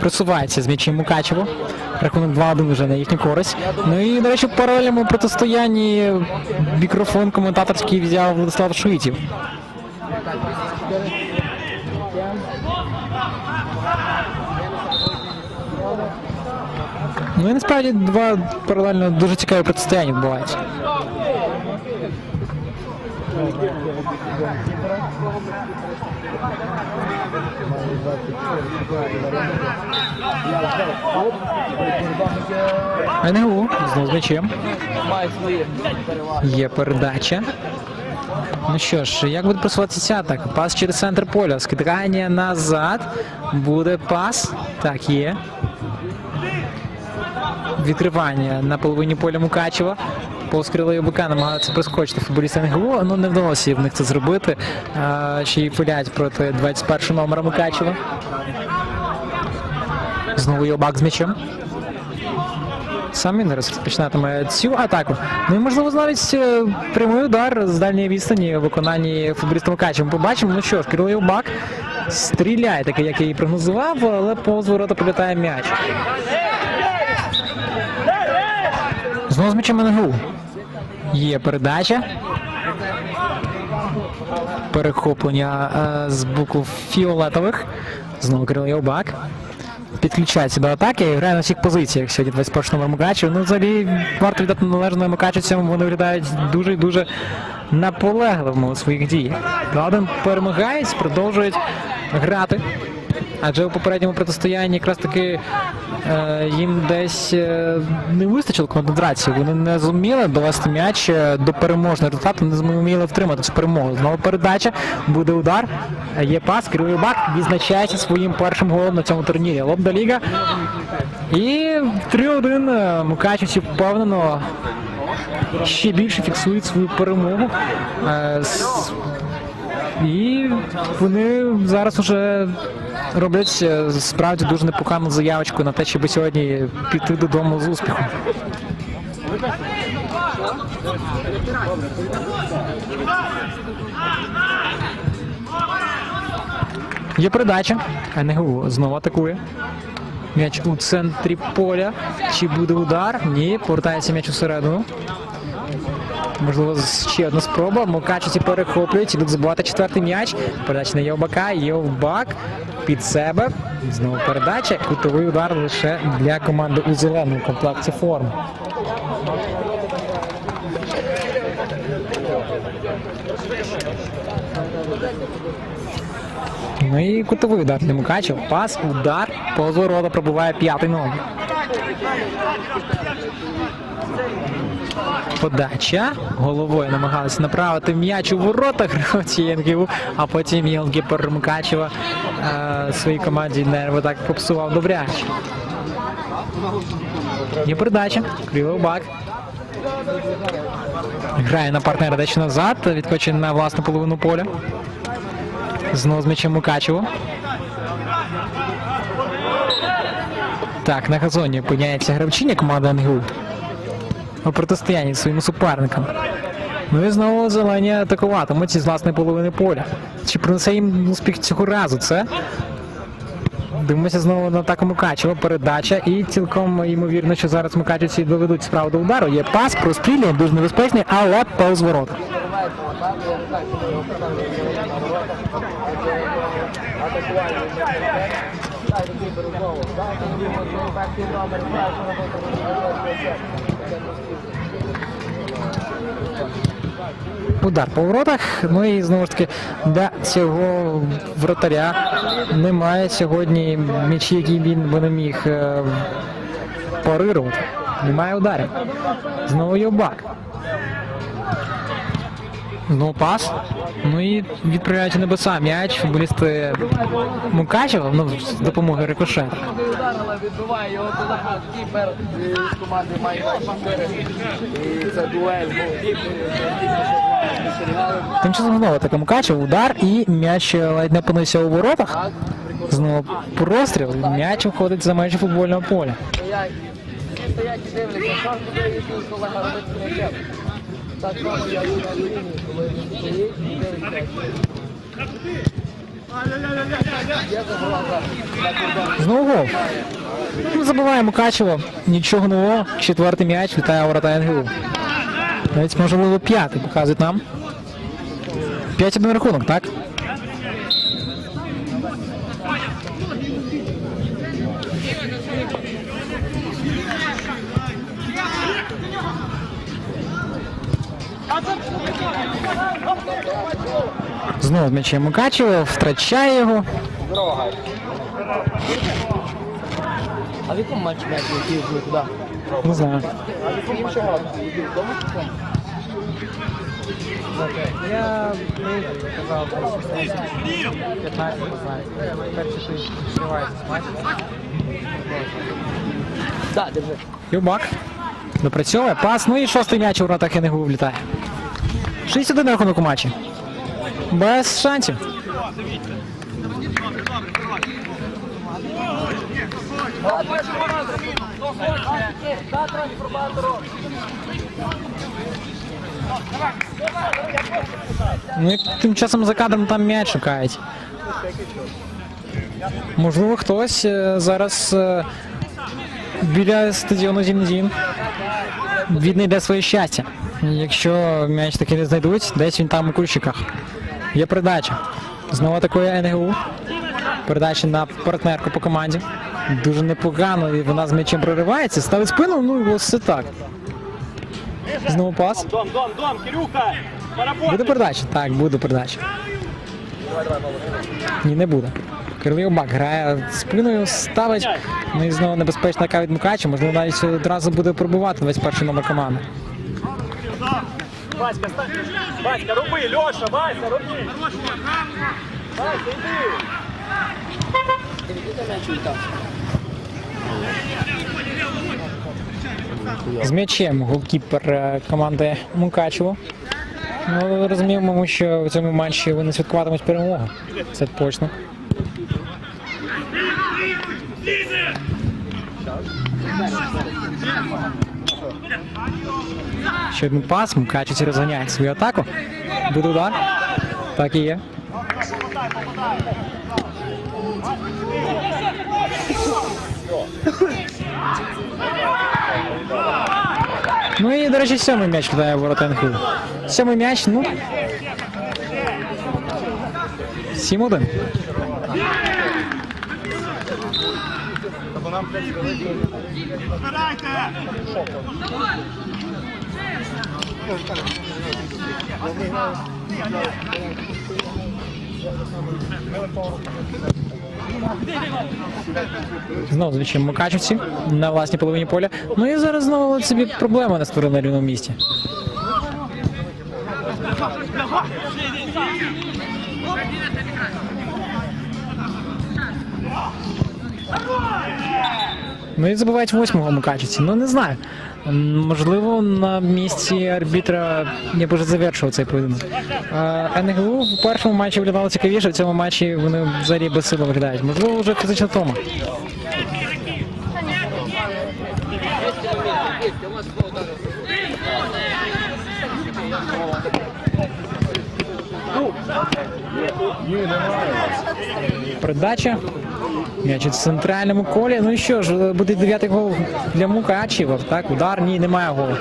Просувається з м'ячем Мукачево. Рахунок 2-1 вже на їхню користь. Ну і, до речі, в паралельному протистоянні мікрофон коментаторський взяв Владислав Шуїтів. Ну і насправді два паралельно дуже цікаві протистояння відбуваються. НГУ знову з м'ячем. Є передача. Ну що ж, як буде просуватися ця атака? Пас через центр поля. Скидання назад. Буде пас. Так, є. Відкривання на половині поля Мукачева. Повскрили ОБК намагаються прискочити футболісти НГУ, ну не вдалося в них це зробити. А, ще й филять проти 21 номера Мукачева. Знову Йобак з м'ячем. Сам він розпочинатиме цю атаку. Ну і можливо навіть е, прямий удар з дальньої відстані у виконанні футболіста Мукачева. Ми побачимо, ну що ж, Кирило Євбак стріляє, таке, як я і прогнозував, але повз ворота прилітає м'яч. Знову з м'ячем НГУ. Є передача. Перехоплення е, з боку фіолетових. Знову Кирило Євбак. Підключається до атаки і грає на всіх позиціях сьогодні 21 номер Мукачев. Ну, взагалі, варто віддати належне цьому вони виглядають дуже і дуже наполегливо у своїх діях. Один перемагають, продовжують грати. Адже у попередньому протистоянні якраз таки е, їм десь е, не вистачило концентрації. Вони не зуміли довести м'яч е, до переможного результату, не зуміли втримати цю перемогу. Знову передача, буде удар. Е, Є пас, Кирило Бак відзначається своїм першим голом на цьому турнірі. Лобда Ліга. І 3-1 е, Мукачевці впевнено ще більше фіксують свою перемогу. Е, і вони зараз уже роблять е, справді дуже непогану заявочку на те, щоб сьогодні піти додому з успіхом. Є передача. НГУ знову атакує. М'яч у центрі поля. Чи буде удар? Ні, повертається м'яч усередину. Можливо, ще одна спроба. Мукачиці перехоплюють, ідуть забивати четвертий м'яч. Передача на Євбака. Євбак під себе. Знову передача. Кутовий удар лише для команди у зеленому комплекті форм. Ну і кутовий удар для Мукачева. Пас, удар, повз ворота пробуває п'ятий номер. Подача. Головою намагалися направити м'яч у ворота гравці а потім Єлгіпер Мукачева е, своїй команді нерви так попсував добряче. Є передача. Кривий бак. Грає на партнера дещо назад, відкочує на власну половину поля. Знову з м'ячем Мукачево. Так, на газоні опиняється гравчиня команди НГУ у протистоянні своїм суперникам. Ну і знову зелені атакуватимуть із власної половини поля. Чи принесе їм успіх цього разу це? Дивимося знову на атаку Мукачева. Передача. І цілком ймовірно, що зараз Мукачевці доведуть справу до удару. Є пас, прострілює, дуже небезпечний, але повз ворота. Удар по воротах. Ну і знову ж таки для цього вратаря немає сьогодні м'ячі, які він би не міг е, парирувати. Немає ударів. Знову Йобак. Знову пас. Ну і відправляють у небеса м'яч. Футболісти Мукачева, ну, з удар, але відбиває його кіпер з команди І це дуель. Ну. Тим часом знову таки Мукачев, удар і м'яч ледь не опинився у воротах. Знову простріл, м'яч виходить за межі футбольного поля. Стоять, і дивляться, що буде колега робити м'ячем. Так само, як і на лінії. Знову. Ну, забиває Качево. Нічого нового. Четвертий м'яч вітає ворота НГУ. Навіть можливо п'ятий показують нам. 5-1 рахунок, так? Знову з м'ячем Мукачево, втрачає його. А в якому матчі м'яч летів куди? Не знаю. Я казав, 15, не знаю. Перший ти відкривається з матчем. Так, держи. Юбак. Допрацьовує пас. Ну і шостий м'яч у воротах НГУ влітає. 6-1 рахунок у матчі. Без шансів. Ну тим часом за кадром там м'яч шукають. Можливо, хтось е, зараз е, біля стадіону Зімнедін віднайде своє щастя. Якщо м'яч таки не знайдуть, десь він там у кущиках. Є передача. Знову атакує НГУ. Передача на партнерку по команді. Дуже непогано, і вона з м'ячем проривається, ставить спину, ну це так. Знову пас. Буде передача? Так, буде передача. Ні, не буде. Кирило Бак грає спиною, ставить. Ну і знову небезпечна яка від Мукача. Можливо, навіть одразу буде пробувати весь перший номер команди. Васька, стань! Васька, руби, Леша, Вася, руби! Вася, там. З м'ячем голкіпер е, команди Мукачево. Ну, розуміємо, що в цьому матчі вони святкуватимуть перемогу. Це точно. Ще один пас, Мукачевці розганяють свою атаку. Буде удар. Так і є. Ну і, до речі, сьомий м'яч кидає ворота НХУ. Сьомий м'яч, ну. 7-1. Знову звичайно Мукачівці на власній половині поля. Ну і зараз знову собі проблема не створили на рівному місці. Ну і забувають восьмого Мукачівці. Ну не знаю. Можливо, на місці арбітра я б вже завершував цей поєдинок. НГУ в першому матчі виглядало цікавіше, в цьому матчі вони взагалі без сили виглядають. Можливо, вже фізична тома. Передача. М'яч у центральному колі. Ну і що ж, буде дев'ятий гол для Мукачева. Так, удар, ні, немає голу.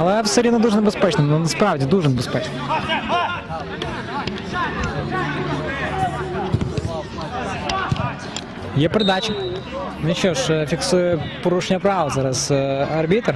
Але все рівно дуже небезпечно. Ну насправді дуже небезпечно. Є передача. Ну що ж, фіксує порушення права зараз е, арбітр.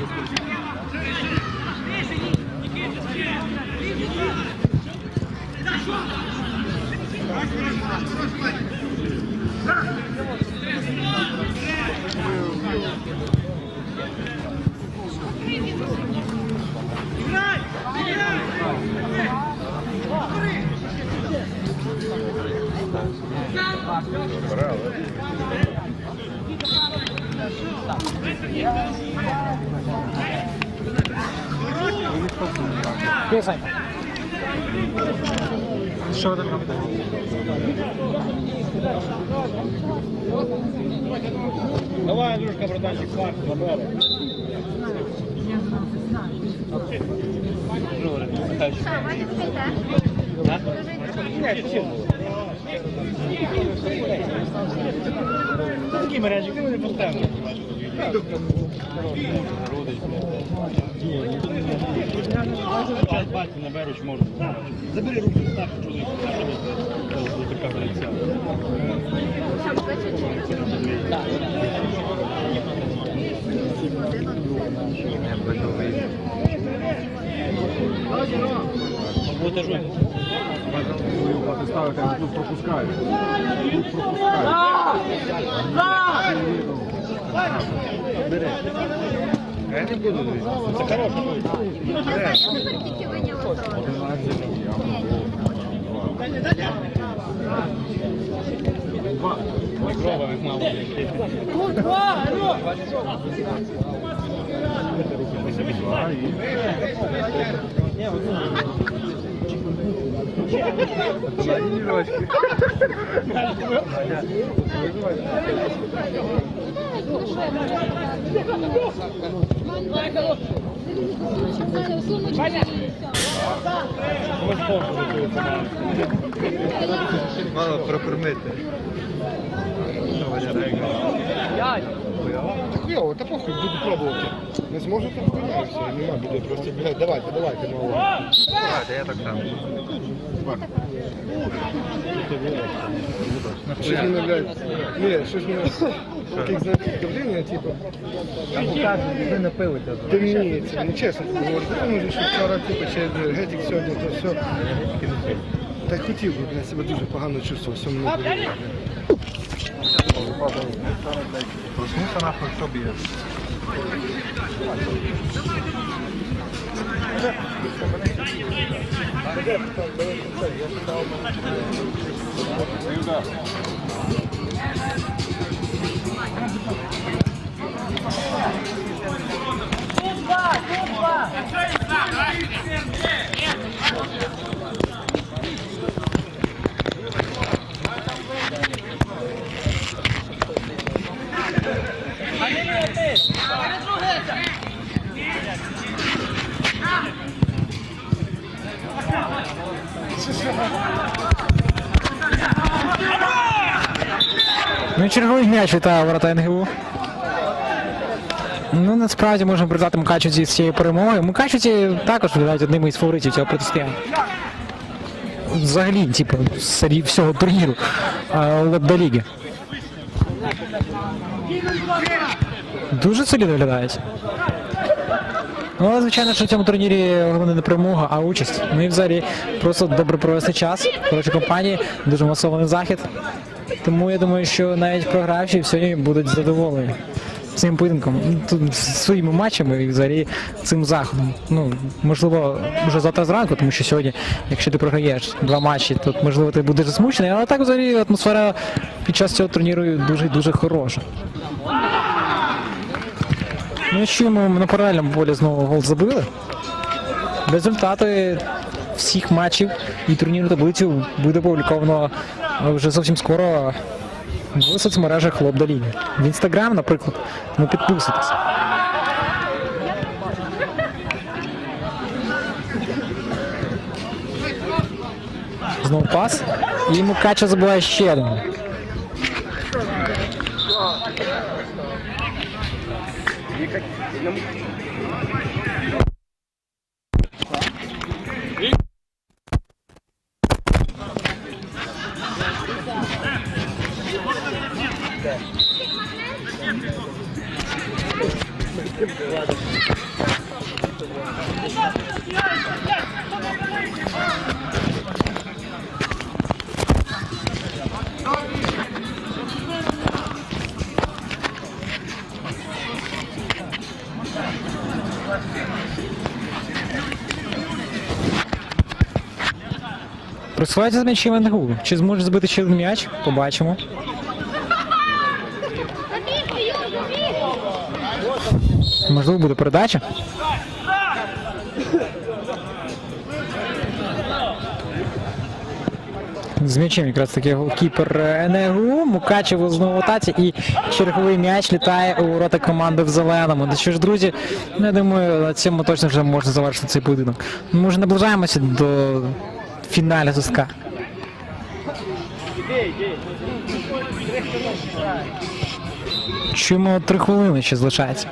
Такий мережик, ти не поставив. Зараз батьку набереш, можна. Забери руку, став чоловік. Ось така грація. Монтажуй. Тут пропускають. Тут пропускають. Я не буду дивитися. Це хороше. Як мало. Мало прокормити. Хуйово, та похуй, буду пробувати. Не зможете хуйово, все, нема біди, просто, блядь, давайте, давайте, мало. Давайте, я так само. Щось мене, блядь, ні, щось мене, як знаєте, давлення, типу, Ви напилися. темніється, ну чесно говорю, тому що вчора, типу, ще енергетик сьогодні, то все. Та й хотів би, блядь, себе дуже погано чувствував, все Rozumiem na sobie. Juda. Kurwa, kurwa! Ну і черговий м'яч вітає ворота НГУ. Ну, насправді можемо привітати Мукачевці з цією перемогою. Мукачевці також виглядають одними із фаворитів цього протистояння. Взагалі, типу, всього турніру Лебда Дуже солідно виглядають. Ну, звичайно, що в цьому турнірі головне не перемога, а участь. І взагалі просто добре провести час. Хороші компанії, дуже масований захід. Тому я думаю, що навіть програвші сьогодні будуть задоволені цим поєдинком, Ну, своїми матчами і взагалі цим заходом. Ну можливо, вже завтра зранку, тому що сьогодні, якщо ти програєш два матчі, то можливо ти будеш засмучений, але так взагалі атмосфера під час цього турніру дуже дуже хороша. Ну що ми на паралельному полі знову гол забили. Результати всіх матчів і турнірну таблицю буде опубліковано вже зовсім скоро в соцмережах Лобда Ліги. В інстаграм, наприклад, ну підписуйтесь. Знову пас. І Мукача забуває ще один. ನಮ್ಗೆ Сходиться з м'ячем ангу. Чи зможе збити ще один м'яч? Побачимо. Можливо, буде передача. З м'ячем якраз таки голкіпер е, НГУ. Мукачево знову таці, і черговий м'яч літає у ворота команди в зеленому. Ну що ж, друзі, ну, я думаю, на цьому точно вже можна завершити цей поєдинок. Ми вже наближаємося до фіналу зуска. Чому три хвилини ще залишається?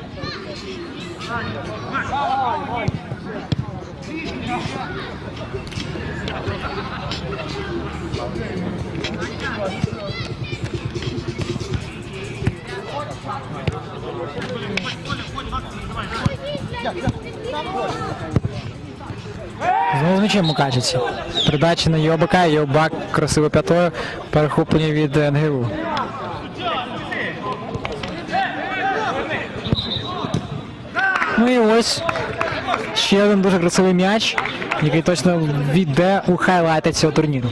Знову з м'ячем Мукачевці. Передача на Йобака, Йобак красиво п'ятою, перехоплення від НГУ. Ну і ось ще один дуже красивий м'яч, який точно війде у хайлайти цього турніру.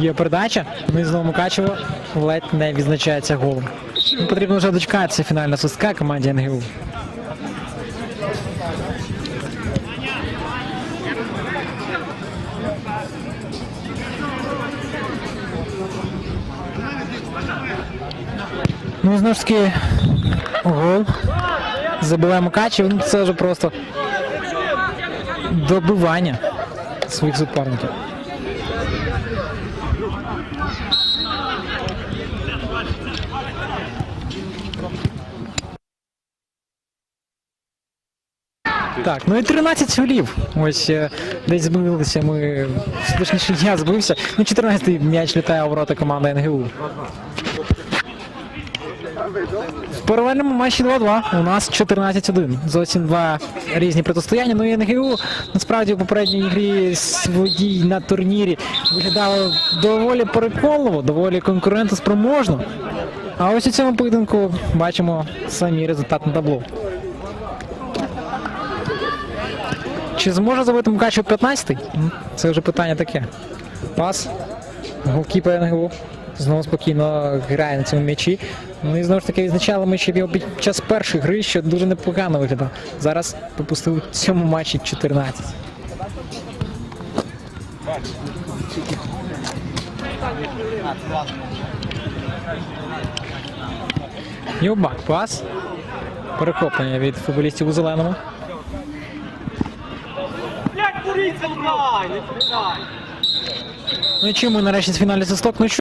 Є передача, і знову Мукачево ледь не відзначається голом. Ну, потрібно вже дочекатися фінальна свистка команді НГУ. Ну і знову ж таки гол. Забиває Мукачево, ну це вже просто добивання своїх суперників. Так, ну і 13 голів. Ось е, десь збилися ми. Точніше, я збився. Ну, 14-й м'яч літає у ворота команди НГУ. В паралельному матчі 2-2. У нас 14-1. Зовсім два різні протистояння. Ну і НГУ насправді у попередній грі своїй на турнірі виглядало доволі переконливо, доволі конкурентоспроможно. А ось у цьому поєдинку бачимо самі результат на табло. Чи зможе забити Мукачев 15-й? Це вже питання таке. Пас. Голкіпер НГУ. Знову спокійно грає на цьому м'ячі. Ну і знову ж таки відзначали ми ще його під час першої гри, що дуже непогано виглядав. Зараз пропустив у цьому матчі 14. Йобак пас. Перехоплення від футболістів у зеленому. Ну і чим ми нарешті з фіналі засток? Ну що